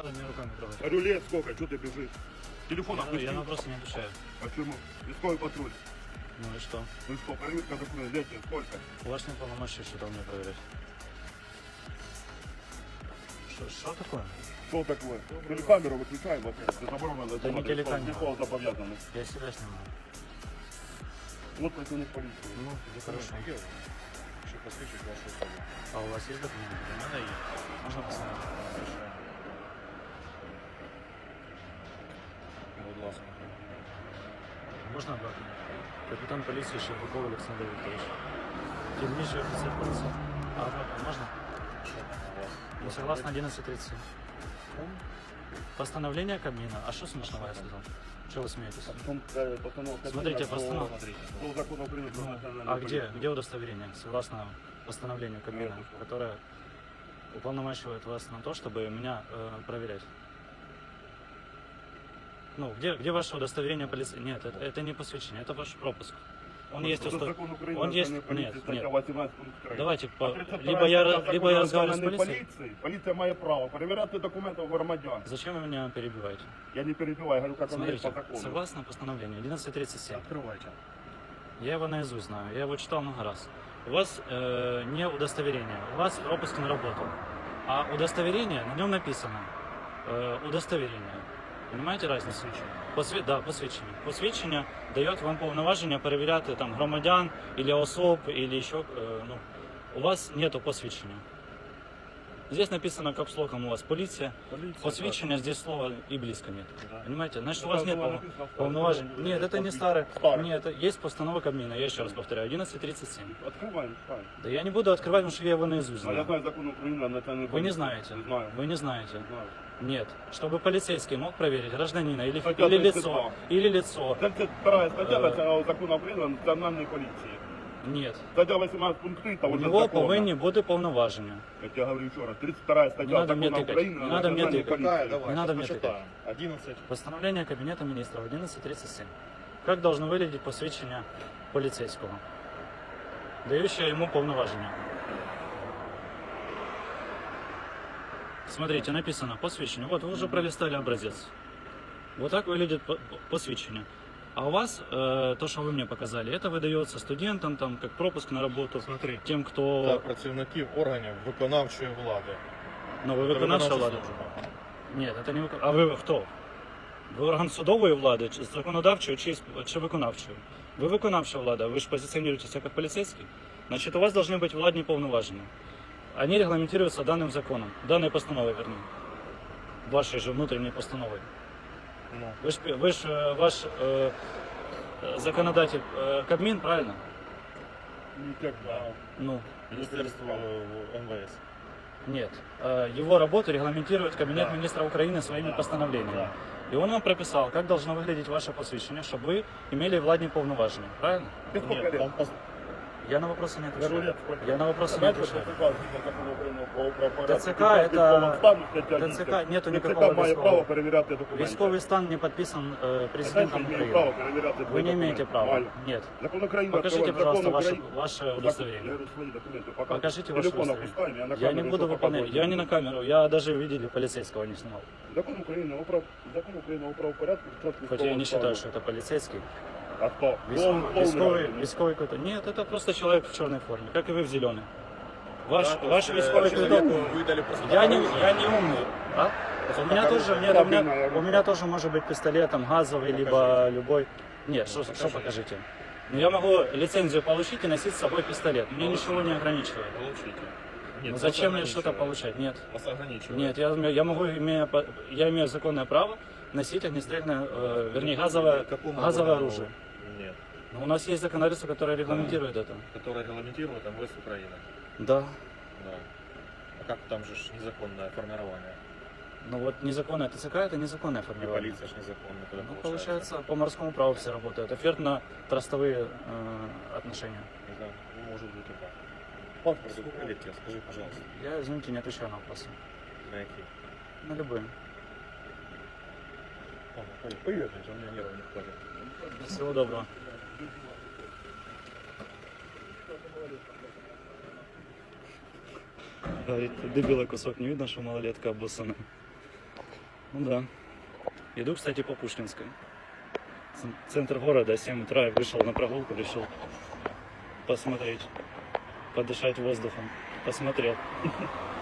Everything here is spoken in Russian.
надо мне руками трогать. Говорю, лет сколько, что ты бежишь? Телефон Я, я опусти. на вопросы не отвечаю. Почему? Військовий патруль. Ну и что? Ну что, проверка документов, лет тебе сколько? У вас нет полномочий что-то у меня проверять. Что, что такое? Что такое? Телекамеру выключаем, вот это заборонено. Да не телекамера. Никого зобов'язаний. Я себя снимаю. Вот працівник поліції. Ну, хорошо. Що посвідчить вашу особу? А у вас есть документы? У мене є. Можно посмотреть? Будь Можно обратно? Капитан полиции Щербаков Александр Викторович. Дільничий офицер полиции. А обратно можно? Не согласно 11.37. Постановление Кабмина. А что смешного я сказал? Что вы смеетесь? Потом, э, постановка Смотрите, по- постанов- по закону України про Ну, національну а где, поліцію. где удостоверение? Согласно постановлению Кабмина, которое уполномачивает вас на то, чтобы меня э, проверять. Ну, где, где ваше удостоверение полиции? Нет, это, это не посвящение, это ваш пропуск. Он есть Це усто- закон України он про есть- національну поліцію, нет, стаття нет. 18 пункт 3. Давайте, по, А 32 либо я, стаття либо я Закону разговариваю с національної полицией. поліції. Поліція має право перевіряти документи громадян. Зачем вы меня перебиваете? Я не перебиваю, говорю, как оно есть Смотрите, по закону. согласно постановлению 1137, Открывайте. я его наизусть знаю, я его читал много раз. У вас э, не удостоверение, у вас пропуск на работу. А удостоверение, на нем написано э, удостоверение. Понимаете разницу? Посві... Да, посвідчення. Посвідчення дає вам повноваження перевіряти там громадян, или особ, или ще, е, ну, у вас нету посвідчення. Здесь написано капслоком у вас полиция. Посвідчення здесь слова и близко нет. Понимаете? Значит, у вас нет полно- полноважень. Нет, это не старое. Старое. Нет, это есть постанова Кабмина, я еще раз повторяю, 11.37. Открываем, читаем. Да я не буду открывать, потому что я его наизусть А я знаю. знаю закон України о національній Вы не поліції. знаете. Не знаю. Вы не знаете. Не знаю. Нет. Чтобы полицейский мог проверить гражданина или, Статья или 32. лицо. Или лицо. 32 стаття Е. Національного закону України о національній поліції. Нет. Стаття 18 пункт 3 того У ж него закону. повинні бути повноваження. Я тебе говорю еще раз. 32 стаття Не надо мне закону тыкать. України Не о надо мне національній тыкать. поліції. Какая? Давай, Не надо мне почитаем. 11. Постановление Кабинета министров 1137. Как должно выглядеть посвящение полицейского, дающее ему повноваження? Смотрите, написано посвящение. Вот вы уже пролистали образец. Вот так выглядит по- посвящение. А у вас э, то, что вы мне показали, это выдается студентам там как пропуск на работу, Смотри. тем, Та кто працівників органів виконавчої влади. ну, ви виконавча влада. Ні, це не викон... А ви хто? Ви орган судової влади, чи законодавчої, чи, чи виконавчої? Ви виконавча влада, ви ж позиціонуєтеся як поліцейський. Значить, у вас должны быть владні повноваження. Они регламентируются данным законом, данной постановой, вернее. Вашей же внутренней постановой. Ну, Вы ж, вы ж э, ваш э, э, законодатель э, Кабмин, правильно? Ніколи. Ну, Міністерство е, МВС. Нет. Э, Его работу регламентирует Кабинет Да. министра Украины своими постановлениями. И он вам прописал, как должно выглядеть ваше посвящение, чтобы вы имели владні повноваження. Правильно? Ти сколько Ні, лет? там пос- Я на вопросы не Говорю, отвечаю. лет сколько? Я на вопросы не Знаете, отвечаю. ТЦК, згідно закону України про правопорядок, ТЦК під час это- військового стану, стаття ТЦК 10. нету ТЦК никакого має військового. право перевіряти документи. Військовый стан не подписан э, Знаєте, президентом має право Украины. перевіряти Вы твої не имеете документи. права. Маю. Нет. Закон України Покажите, відкриває, пожалуйста, закон ваше, України. ваше Я удостоверение. говорю, свої документи покажу. Покажите ваше Телефон удостоверение. опускаем, я на Я не камеру буду всё выполнять. показываю. Я не на камеру. Я даже видели полицейского не снимал. Закон України о прав... Закон України о правопорядку. під час Хотя я не військового считаю, стану. что это полицейский. А хто? Військовый, Повний- військовый, повний військовый какой-то. Нет, это просто человек в черной форме, как и вы в зеленой. Ваш, Да, то ваш есть, військовый э, квиток. человеку выдали просто Я не, оружие. я не умный. А? У меня тоже, нет, у меня, у меня тоже может быть пистолет там газовый, либо любой. Нет, что, что покажите? Ну, я могу лицензию получить и носить с собой пистолет. Мне ничего не ограничивает. Получите. Ну, Нет, зачем вас мне что-то ограничивает. получать? Нет. Вас ограничивает. Нет, я, я могу, имея, по- я имею законное право носить огнестрельное, э, вернее, газовое, Какому газовое органу? Нет. Но у нас есть законодательство, которое регламентирует это. Которое регламентирует МВС Украины. Да. Да. А как там же незаконное формирование? Ну вот незаконное ТЦК это незаконное И формирование. полиция ж незаконная. Ну, получается, по морскому праву все работают. Офертно-трастовые э, отношения. Да, ну, может быть и так. Паспорт, сколько лет тебе, скажи, пожалуйста. Я, извините, не отвечаю на вопросы. На какие? На любые. Поехали. У меня нервы не хватит. Всего доброго. Говорит, дебила кусок, не видно, что малолетка обоссана. Ну да. Иду, кстати, по Пушкинской. Центр города, 7 утра, я вышел на прогулку, решил посмотреть, подышать воздухом. Посмотрел.